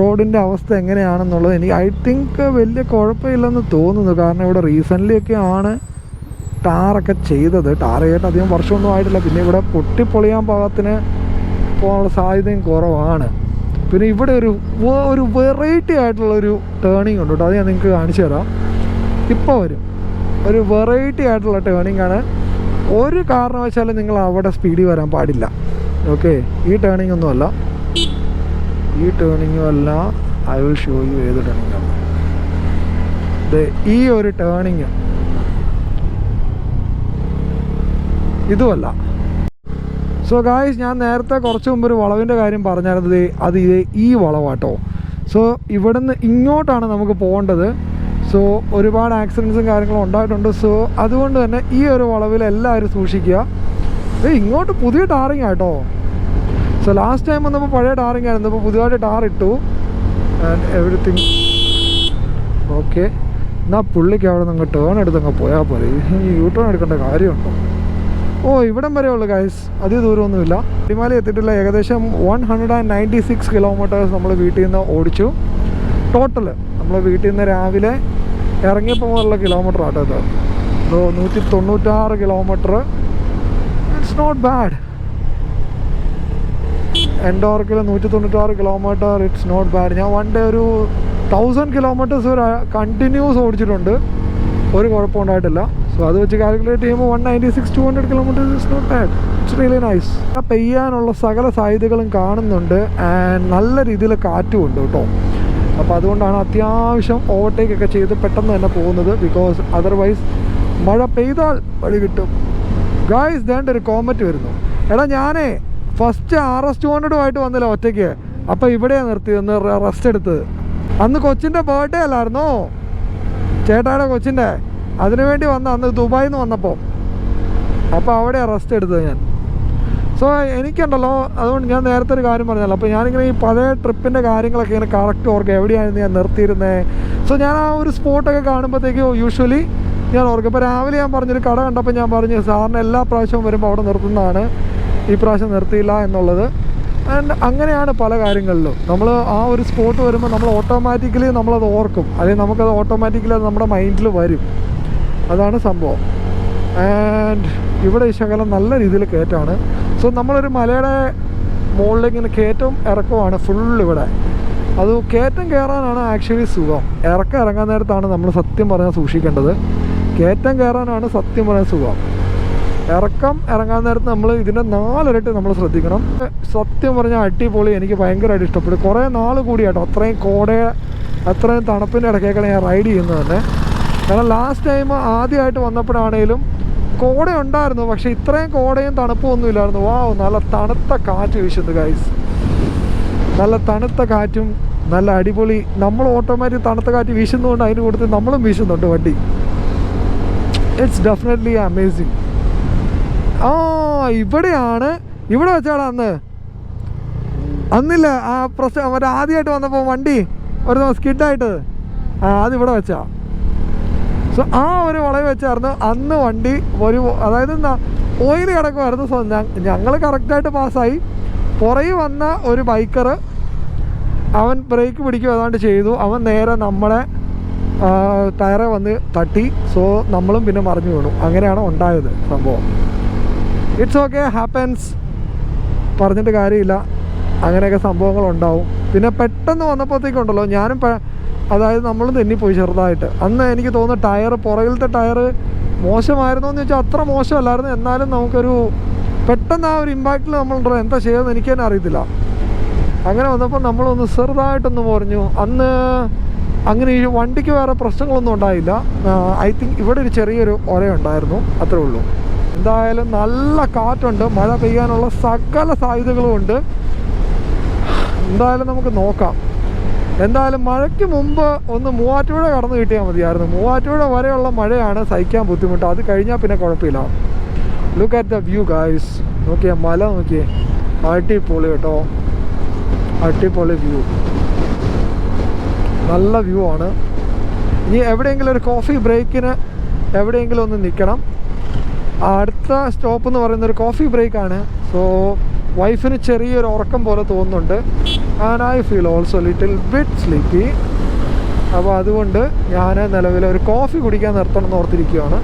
റോഡിന്റെ അവസ്ഥ എങ്ങനെയാണെന്നുള്ളത് എനിക്ക് ഐ തിങ്ക് വലിയ കുഴപ്പമില്ലെന്ന് തോന്നുന്നു. കാരണം ഇവിടെ റീസെന്റ്ലി ഒക്കെ ആണ് ടാറൊക്കെ ചെയ്തത്. ടാർ ചെയ്തിട്ട് അധികം വർഷമൊന്നും ആയിട്ടില്ല. പിന്നെ ഇവിടെ പൊട്ടിപ്പൊളിയാൻ പാകത്തിന് പോകാനുള്ള സാധ്യതയും കുറവാണ്. പിന്നെ ഇവിടെ ഒരു ഒരു വെറൈറ്റി ആയിട്ടുള്ള ഒരു ടേണിംഗ് ഉണ്ട് കേട്ടോ. അത് ഞാൻ നിങ്ങൾക്ക് കാണിച്ചു തരാം. ഇപ്പോൾ വരും. ഒരു വെറൈറ്റി ആയിട്ടുള്ള ടേണിംഗ് ആണ്. ഒരു കാരണവശാലും നിങ്ങൾ അവിടെ സ്പീഡിൽ വരാൻ പാടില്ല. ഓക്കെ ഈ ടേണിംഗ് ഒന്നുമല്ല ഈ ടേണിങ്ങും അല്ല. ഐ വിൽ ഷോ യു ഏത് ദേ, ഈ ഒരു ടേണിങ് ഇതുമല്ല സോ ഗായ്സ് ഞാൻ നേരത്തെ കുറച്ച് മുമ്പ് ഒരു വളവിന്റെ കാര്യം പറഞ്ഞിരുന്നത് ദേ, അത് ഈ വളവാട്ടോ. സോ ഇവിടുന്ന് ഇങ്ങോട്ടാണ് നമുക്ക് പോകേണ്ടത്. സോ ഒരുപാട് ആക്സിഡൻസും കാര്യങ്ങളും ഉണ്ടായിട്ടുണ്ട്. സോ അതുകൊണ്ട് തന്നെ ഈ ഒരു വളവിൽ എല്ലാവരും സൂക്ഷിക്കുക. ഇങ്ങോട്ട് പുതിയ ടാറിങ് ആട്ടോ. സോ ലാസ്റ്റ് ടൈം വന്നപ്പോൾ പഴയ ടാറിങ് ആയിരുന്നു. ഇപ്പോൾ പുതിയതായിട്ട് ടാർ ഇട്ടു. ആൻഡ് എവറിത്തിങ് ഓക്കെ എന്നാൽ പുള്ളിക്ക് അവിടെ നിന്ന് ടേൺ എടുത്തങ്ങ് പോയാൽ പോലെ ഈ യൂ ടേൺ എടുക്കേണ്ട കാര്യമുണ്ടോ? ഓ ഇവിടം വരെ ഉള്ളു ഗൈസ് അധികം ദൂരമൊന്നുമില്ല. അടിമാലി എത്തിയിട്ടില്ല ഏകദേശം one hundred and ninety six kilometres നമ്മൾ വീട്ടിൽ നിന്ന് ഓടിച്ചു. ടോട്ടൽ നമ്മൾ വീട്ടിൽ നിന്ന് രാവിലെ ഇറങ്ങിയപ്പോൾ മുതലുള്ള കിലോമീറ്റർ ആട്ടോ ഇത്. അതോ നൂറ്റി തൊണ്ണൂറ്റാറ് കിലോമീറ്റർ ഇറ്റ്സ് നോട്ട് ബാഡ് എന്റെ ഓർക്കിൽ നൂറ്റി തൊണ്ണൂറ്റാറ് കിലോമീറ്റർ ഇറ്റ്സ് നോട്ട് ബാഡ് ഞാൻ വൺ ഡേ ഒരു തൗസൻഡ് കിലോമീറ്റേഴ്സ് വരെ കണ്ടിന്യൂസ് ഓടിച്ചിട്ടുണ്ട്. ഒരു കുഴപ്പം ഉണ്ടായിട്ടില്ല. സോ അത് വെച്ച് കാൽക്കുലേറ്റ് ചെയ്യുമ്പോൾ one ninety six two hundred kilometres is not bad it's really nice പെയ്യാനുള്ള സകല സാധ്യതകളും കാണുന്നുണ്ട് ആൻഡ് നല്ല രീതിയിൽ കാറ്റും ഉണ്ട് കേട്ടോ. അപ്പോൾ അതുകൊണ്ടാണ് അത്യാവശ്യം ഓവർടേക്ക് ഒക്കെ ചെയ്ത് പെട്ടെന്ന് തന്നെ പോകുന്നത് ബിക്കോസ് അതർവൈസ് മഴ പെയ്താൽ വഴി കിട്ടും. ഗായ്സ് ദേണ്ട ഒരു കോമറ്റ് വരുന്നു. എടാ ഞാനേ ഫസ്റ്റ് ആർ എസ് ടു ഹൺഡ്രഡുമായിട്ട് വന്നില്ല ഒറ്റയ്ക്ക്. അപ്പോൾ ഇവിടെയാണ് നിർത്തിയത് റെസ്റ്റ് എടുത്തത്. അന്ന് കൊച്ചിന്റെ ബർത്ത്ഡേ അല്ലായിരുന്നോ? ചേട്ടായുടെ കൊച്ചിന്റെ. അതിനു വേണ്ടി വന്ന അന്ന് ദുബായിൽ നിന്ന് വന്നപ്പോൾ അപ്പോൾ അവിടെ റെസ്റ്റ് എടുത്തത് ഞാൻ. സോ എനിക്കുണ്ടല്ലോ അതുകൊണ്ട് ഞാൻ നേരത്തെ ഒരു കാര്യം പറഞ്ഞല്ലോ. അപ്പോൾ ഞാനിങ്ങനെ ഈ പഴയ ട്രിപ്പിന്റെ കാര്യങ്ങളൊക്കെ ഇങ്ങനെ കറക്റ്റ് ഓർക്കുക എവിടെയായിരുന്നു ഞാൻ നിർത്തിയിരുന്നത് സോ ഞാൻ ആ ഒരു സ്പോട്ടൊക്കെ കാണുമ്പോഴത്തേക്കും യൂഷ്വലി ഞാൻ ഓർക്കും. ഇപ്പോൾ രാവിലെ ഞാൻ പറഞ്ഞൊരു കട കണ്ടപ്പോൾ ഞാൻ പറഞ്ഞു സാറിന് എല്ലാ പ്രാവശ്യവും വരുമ്പോൾ അവിടെ നിർത്തുന്നതാണ്. ഈ പ്രാവശ്യം നിർത്തിയില്ല എന്നുള്ളത്. ആൻഡ് അങ്ങനെയാണ് പല കാര്യങ്ങളിലും. നമ്മൾ ആ ഒരു സ്പോട്ട് വരുമ്പോൾ നമ്മൾ ഓട്ടോമാറ്റിക്കലി നമ്മളത് ഓർക്കും. അല്ലെങ്കിൽ നമുക്കത് ഓട്ടോമാറ്റിക്കലി അത് നമ്മുടെ മൈൻഡിൽ വരും. അതാണ് സംഭവം. ആൻഡ് ഇവിടെ ഈ ശകലം നല്ല രീതിയിൽ കയറ്റാണ് സോ നമ്മളൊരു മലയുടെ മുകളിലേക്ക് ഇങ്ങനെ കയറ്റവും ഇറക്കവുമാണ് ഫുൾ ഇവിടെ. അത് കയറ്റം കയറാനാണ് ആക്ച്വലി സുഖം. ഇറക്കം ഇറങ്ങാൻ നേരത്താണ് നമ്മൾ സത്യം പറഞ്ഞാൽ സൂക്ഷിക്കേണ്ടത്. കയറ്റം കയറാനാണ് സത്യം പറഞ്ഞാൽ സുഖം. ഇറക്കം ഇറങ്ങാൻ നേരത്ത് നമ്മൾ ഇതിന്റെ നാലിരട്ടി നമ്മൾ ശ്രദ്ധിക്കണം. സത്യം പറഞ്ഞാൽ അടിപൊളി എനിക്ക് ഭയങ്കരമായിട്ട് ഇഷ്ടപ്പെട്ടു. കുറേ നാൾ കൂടി കേട്ടോ അത്രയും കോടയെ അത്രയും തണുപ്പിന്റെ ഇടയ്ക്കേക്കാണ് ഞാൻ റൈഡ് ചെയ്യുന്നത് തന്നെ. കാരണം ലാസ്റ്റ് ടൈം ആദ്യമായിട്ട് വന്നപ്പോഴാണേലും കോട ഉണ്ടായിരുന്നു പക്ഷെ ഇത്രയും കോടയും തണുപ്പും ഒന്നും ഇല്ലായിരുന്നു. വാ നല്ല തണുത്ത കാറ്റ് വീശുന്നു ഗൈസ് നല്ല തണുത്ത കാറ്റും നല്ല അടിപൊളി നമ്മൾ ഓട്ടോമാറ്റിക് തണുത്ത കാറ്റ് വീശുന്നതുകൊണ്ട് അതിന് കൊടുത്ത് നമ്മളും വീശുന്നുണ്ട് വണ്ടി. ഇറ്റ്സ് ഡെഫിനറ്റ്ലി അമേസിങ് ആ ഇവിടെയാണ് ഇവിടെ വെച്ചാടാ അന്ന്. അന്നില്ല ആ പ്രശ്നം മറ്റേ ആദ്യമായിട്ട് വന്നപ്പോൾ വണ്ടി ഒരു സ്കിഡായിട്ട് ആ അതിവിടെ വെച്ചാ. സോ ആ ഒരു വളവ് വെച്ചായിരുന്നു അന്ന് വണ്ടി ഒരു അതായത് എന്താ ഓയിൽ കിടക്കുമായിരുന്നു സോ ഞങ്ങൾ കറക്റ്റായിട്ട് പാസ്സായി പുറകിൽ വന്ന ഒരു ബൈക്കർ അവൻ ബ്രേക്ക് പിടിക്കുക ഏതാണ്ട് ചെയ്തു. അവൻ നേരെ നമ്മളെ ടയറെ വന്ന് തട്ടി. സോ നമ്മളും പിന്നെ മറിഞ്ഞു വീണു. അങ്ങനെയാണ് ഉണ്ടായത് സംഭവം. ഇറ്റ്സ് ഓക്കെ ഹാപ്പൻസ് പറഞ്ഞിട്ട് കാര്യമില്ല. അങ്ങനെയൊക്കെ സംഭവങ്ങളുണ്ടാവും പിന്നെ പെട്ടെന്ന് വന്നപ്പോഴത്തേക്കുണ്ടല്ലോ ഞാനും അതായത് നമ്മൾ തെന്നിപ്പോയി ചെറുതായിട്ട്. അന്ന് എനിക്ക് തോന്നുന്നു ടയർ പുറകിലത്തെ ടയർ മോശമായിരുന്നു എന്ന് ചോദിച്ചാൽ അത്ര മോശമല്ലായിരുന്നു. എന്നാലും നമുക്കൊരു പെട്ടെന്ന് ആ ഒരു ഇമ്പാക്റ്റിൽ നമ്മളുണ്ടോ എന്താ ചെയ്യുന്നത് എനിക്ക് തന്നെ അറിയത്തില്ല. അങ്ങനെ വന്നപ്പോൾ നമ്മളൊന്ന് ചെറുതായിട്ടൊന്ന് പറഞ്ഞു. അന്ന് അങ്ങനെ ഈ വണ്ടിക്ക് വേറെ പ്രശ്നങ്ങളൊന്നും ഉണ്ടായില്ല. ഐ തിങ്ക് ഇവിടെ ഒരു ചെറിയൊരു ഒരയുണ്ടായിരുന്നു അത്രേ ഉള്ളൂ. എന്തായാലും നല്ല കാറ്റുണ്ട് മഴ പെയ്യാനുള്ള സകല സാധ്യതകളും ഉണ്ട്. എന്തായാലും നമുക്ക് നോക്കാം. എന്തായാലും മഴയ്ക്ക് മുമ്പ് ഒന്ന് മൂവാറ്റുപുഴ കടന്നു കിട്ടിയാൽ മതിയായിരുന്നു. മൂവാറ്റുപുഴ വരെയുള്ള മഴയാണ് സഹിക്കാൻ ബുദ്ധിമുട്ട്. അത് കഴിഞ്ഞാൽ പിന്നെ കുഴപ്പമില്ല. Look at the view guys നോക്കിയേ മല നോക്കിയേ. അടിപൊളി കേട്ടോ. അടിപൊളി വ്യൂ നല്ല വ്യൂ ആണ്. ഇനി എവിടെയെങ്കിലും ഒരു കോഫി ബ്രേക്കിന് എവിടെയെങ്കിലും ഒന്ന് നിൽക്കണം അടുത്ത സ്റ്റോപ്പ് എന്ന് പറയുന്ന ഒരു കോഫി ബ്രേക്കാണ് സോ വൈഫിന് ചെറിയൊരു ഉറക്കം പോലെ തോന്നുന്നുണ്ട്. And I feel also little bit sleepy അപ്പോൾ അതുകൊണ്ട് ഞാൻ നിലവിൽ ഒരു കോഫി കുടിക്കാൻ നിർത്തണം എന്ന് ഓർത്തിരിക്കുകയാണ്.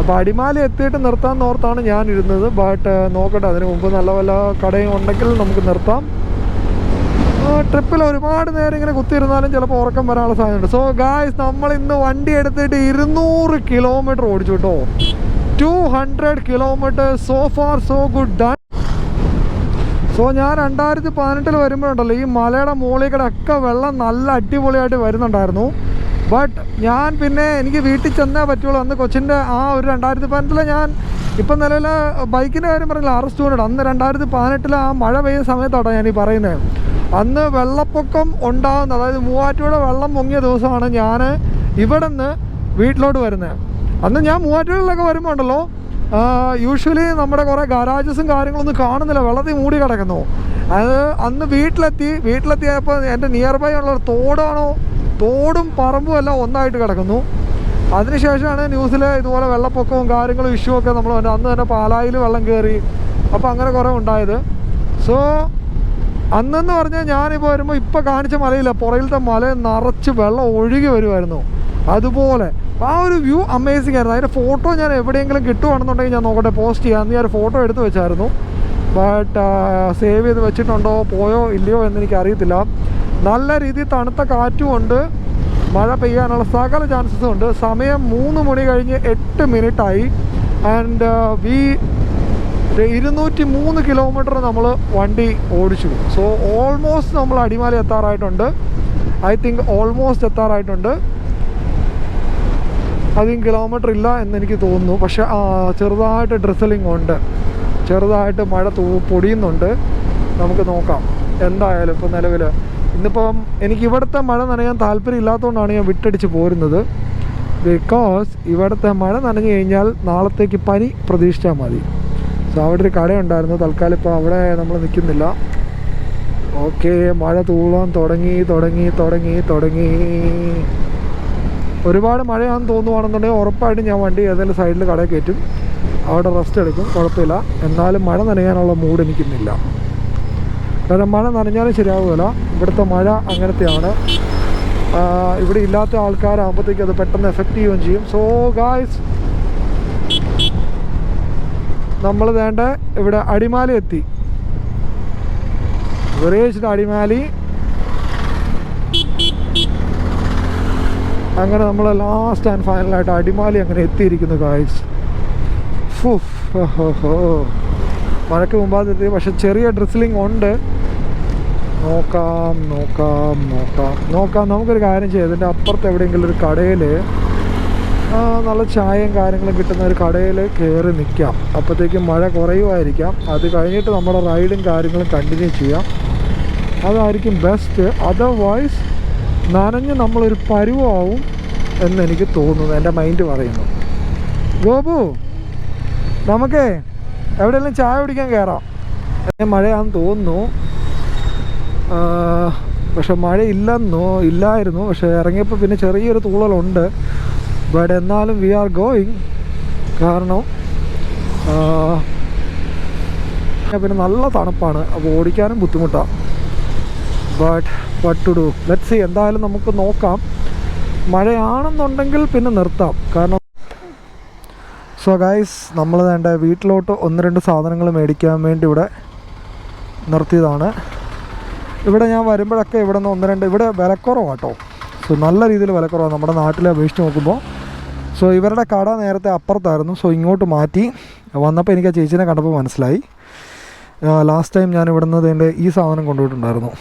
അപ്പോൾ അടിമാലി എത്തിയിട്ട് നിർത്താൻ ഓർത്താണ് ഞാൻ ഇരുന്നത്. ബട്ട് നോക്കട്ടെ അതിന് മുമ്പ് നല്ല വല്ല കടയും ഉണ്ടെങ്കിൽ നമുക്ക് നിർത്താം. ട്രിപ്പിൽ ഒരുപാട് നേരം ഇങ്ങനെ കുത്തിയിരുന്നാലും ചിലപ്പോൾ ഉറക്കം വരാനുള്ള സാധ്യതയുണ്ട്. സോ ഗായ്സ് നമ്മൾ ഇന്ന് വണ്ടി എടുത്തിട്ട് ഇരുന്നൂറ് കിലോമീറ്റർ ഓടിച്ചു കേട്ടോ. Two hundred kilometre so far so good done so ഞാൻ രണ്ടായിരത്തി പതിനെട്ടിൽ വരുമ്പോഴുണ്ടല്ലോ ഈ മലയുടെ മുകളിൽ കൂടെ ഒക്കെ വെള്ളം നല്ല അടിപൊളിയായിട്ട് വരുന്നുണ്ടായിരുന്നു. ബട്ട് ഞാൻ പിന്നെ എനിക്ക് വീട്ടിൽ ചെന്നേ പറ്റുള്ളൂ. അന്ന് കൊച്ചിന്റെ ആ ഒരു രണ്ടായിരത്തി പതിനെട്ടിൽ ഞാൻ ഇപ്പം നിലവിൽ ബൈക്കിന്റെ കാര്യം പറഞ്ഞില്ല ആറ് സ്റ്റുഡന്റ് അന്ന് രണ്ടായിരത്തി പതിനെട്ടിൽ ആ മഴ പെയ്യുന്ന സമയത്താണ് ഞാൻ ഈ പറയുന്നത് അന്ന് വെള്ളപ്പൊക്കം ഉണ്ടാകുന്ന അതായത് മൂവാറ്റുപുഴ വെള്ളം പൊങ്ങിയ ദിവസമാണ് ഞാൻ ഇവിടെ നിന്ന് വീട്ടിലോട്ട് വരുന്നത് അന്ന് ഞാൻ മൂവാറ്റുപുഴയിലൊക്കെ വരുമ്പോൾ ഉണ്ടല്ലോ യൂഷ്വലി നമ്മുടെ കുറേ ഗരാജസും കാര്യങ്ങളൊന്നും കാണുന്നില്ല. വെള്ളത്തിൽ മൂടി കിടക്കുന്നു. അത് അന്ന് വീട്ടിലെത്തി വീട്ടിലെത്തിയപ്പോൾ എന്റെ നിയർ ബൈ ഉള്ള തോടാണോ? തോടും പറമ്പും എല്ലാം ഒന്നായിട്ട് കിടക്കുന്നു. അതിനുശേഷമാണ് ന്യൂസിൽ ഇതുപോലെ വെള്ളപ്പൊക്കവും കാര്യങ്ങളും ഇഷ്യൂ ഒക്കെ നമ്മൾ അന്ന് തന്നെ പാലായിൽ വെള്ളം കയറി അപ്പോൾ അങ്ങനെ കുറേ ഉണ്ടായത്. സോ അന്നെന്ന് പറഞ്ഞാൽ ഞാനിപ്പോൾ വരുമ്പോൾ ഇപ്പോൾ കാണിച്ച മലയില്ല. പുറയിലത്തെ മല നിറച്ച് വെള്ളം ഒഴുകി വരുമായിരുന്നു അതുപോലെ ആ ഒരു വ്യൂ അമേസിംഗ് ആയിരുന്നു. അതിന്റെ ഫോട്ടോ ഞാൻ എവിടെയെങ്കിലും കിട്ടുവാണെന്നുണ്ടെങ്കിൽ ഞാൻ നോക്കട്ടെ പോസ്റ്റ് ചെയ്യാം. ഞാൻ ഫോട്ടോ എടുത്ത് വെച്ചായിരുന്നു. ബട്ട് സേവ് ചെയ്ത് വെച്ചിട്ടുണ്ടോ പോയോ ഇല്ലയോ എന്ന് എനിക്ക് അറിയത്തില്ല നല്ല രീതിയിൽ തണുത്ത കാറ്റും ഉണ്ട്. മഴ പെയ്യാനുള്ള സകല ചാൻസസും ഉണ്ട്. സമയം മൂന്ന് മണി കഴിഞ്ഞ് എട്ട് മിനിറ്റായി ആൻഡ് വി ഇരുന്നൂറ്റി മൂന്ന് കിലോമീറ്റർ നമ്മൾ വണ്ടി ഓടിച്ചു. സോ ഓൾമോസ്റ്റ് നമ്മൾ അടിമാലി എത്താറായിട്ടുണ്ട്. ഐ തിങ്ക് ഓൾമോസ്റ്റ് എത്താറായിട്ടുണ്ട്. അധികം കിലോമീറ്റർ ഇല്ല എന്ന് എനിക്ക് തോന്നുന്നു. പക്ഷെ ചെറുതായിട്ട് ഡ്രിസലിംഗ് ഉണ്ട്. ചെറുതായിട്ട് മഴ തൂ പൊടിയുന്നുണ്ട്. നമുക്ക് നോക്കാം. എന്തായാലും ഇപ്പോൾ നിലവിൽ ഇന്നിപ്പം എനിക്ക് ഇവിടുത്തെ മഴ നനയാൻ താല്പര്യം ഇല്ലാത്തതുകൊണ്ടാണ് ഞാൻ വിട്ടടിച്ച് പോരുന്നത്. ബിക്കോസ് ഇവിടുത്തെ മഴ നനഞ്ഞു കഴിഞ്ഞാൽ നാളത്തേക്ക് പനി പ്രതീക്ഷിച്ചാൽ മതി. സോ അവിടെ ഒരു കടയുണ്ടായിരുന്നു. തൽക്കാലം ഇപ്പോൾ അവിടെ നമ്മൾ നിൽക്കുന്നില്ല. ഓക്കെ മഴ തൂളാൻ തുടങ്ങി തുടങ്ങി തുടങ്ങി തുടങ്ങി. ഒരുപാട് മഴയാണെന്ന് തോന്നുവാണെന്നുണ്ടെങ്കിൽ ഉറപ്പായിട്ടും ഞാൻ വണ്ടി ഏതെങ്കിലും സൈഡിൽ കടയിൽ കയറ്റും. അവിടെ റെസ്റ്റ് എടുക്കും. കുഴപ്പമില്ല. എന്നാലും മഴ നനയാനുള്ള മൂഡ് എനിക്കിന്നില്ല. കാരണം മഴ നനഞ്ഞാലും ശരിയാവുകയില്ല. ഇവിടുത്തെ മഴ അങ്ങനത്തെയാണ്. ഇവിടെ ഇല്ലാത്ത ആൾക്കാരാകുമ്പോഴത്തേക്ക് അത് പെട്ടെന്ന് എഫക്റ്റ് ചെയ്യുകയും ചെയ്യും. സോ ഗായ്സ് നമ്മൾ വേണ്ട ഇവിടെ അടിമാലി എത്തി. വെറേച്ചിട്ട് അടിമാലി അങ്ങനെ നമ്മൾ ലാസ്റ്റ് ആൻഡ് ഫൈനലായിട്ട് അടിമാലി അങ്ങനെ എത്തിയിരിക്കുന്നു ഗായ്സ് മഴയ്ക്ക് മുമ്പാതെ എത്തി പക്ഷെ ചെറിയ ഡ്രസ്സിലിംഗ് ഉണ്ട്. നോക്കാം നോക്കാം നോക്കാം. നോക്കാം നമുക്കൊരു കാര്യം ചെയ്യാം. ഇതിന്റെ അപ്പുറത്ത് എവിടെയെങ്കിലും ഒരു കടയിൽ നല്ല ചായയും കാര്യങ്ങളും കിട്ടുന്ന ഒരു കടയിൽ കയറി നിൽക്കാം അപ്പോഴത്തേക്കും മഴ കുറയുമായിരിക്കാം. അത് കഴിഞ്ഞിട്ട് നമ്മുടെ റൈഡും കാര്യങ്ങളും കണ്ടിന്യൂ ചെയ്യാം. അതായിരിക്കും ബെസ്റ്റ് അതർവൈസ് നനഞ്ഞ് നമ്മളൊരു പരുവാവും എന്ന് എനിക്ക് തോന്നുന്നു. എന്റെ മൈൻഡ് പറയുന്നു. ഗോപു നമുക്കേ എവിടെയെങ്കിലും ചായ കുടിക്കാൻ കയറാം മഴയാണെന്ന് തോന്നുന്നു. പക്ഷെ മഴ ഇല്ലെന്നോ ഇല്ലായിരുന്നു. പക്ഷെ ഇറങ്ങിയപ്പോൾ പിന്നെ ചെറിയൊരു തൂളലുണ്ട്. ബട്ട് എന്നാലും വി ആർ ഗോയിങ് കാരണം പിന്നെ നല്ല തണുപ്പാണ്. അപ്പോൾ ഓടിക്കാനും ബുദ്ധിമുട്ടാണ് but what to do let see എന്തായാലും നമുക്ക് നോക്കാം. മഴയാണെന്നുണ്ടെങ്കിൽ പിന്നെ നിർത്താം. കാരണം സോ ഗൈസ് നമ്മൾ വേണ്ട വീട്ടിലോട്ട് ഒന്ന് രണ്ട് സാധനങ്ങൾ മേടിക്കാൻ വേണ്ടി ഇവിടെ നിർത്തിയതാണ്. ഇവിടെ ഞാൻ വരുമ്പോഴൊക്കെ ഇവിടെ നിന്ന് ഒന്ന് രണ്ട് ഇവിടെ വിലക്കുറവാണ് കേട്ടോ സോ നല്ല രീതിയിൽ വിലക്കുറവാണ് നമ്മുടെ നാട്ടിലെ അപേക്ഷിച്ച് നോക്കുമ്പോൾ സോ ഇവരുടെ കട നേരത്തെ അപ്പുറത്തായിരുന്നു. സോ ഇങ്ങോട്ട് മാറ്റി. വന്നപ്പോൾ എനിക്ക് ആ ചേച്ചീനെ കണ്ടപ്പോൾ മനസ്സിലായി. ലാസ്റ്റ് ടൈം ഞാൻ ഇവിടെ നിന്ന് ഈ സാധനം കൊണ്ടുപോയിട്ടുണ്ടായിരുന്നു.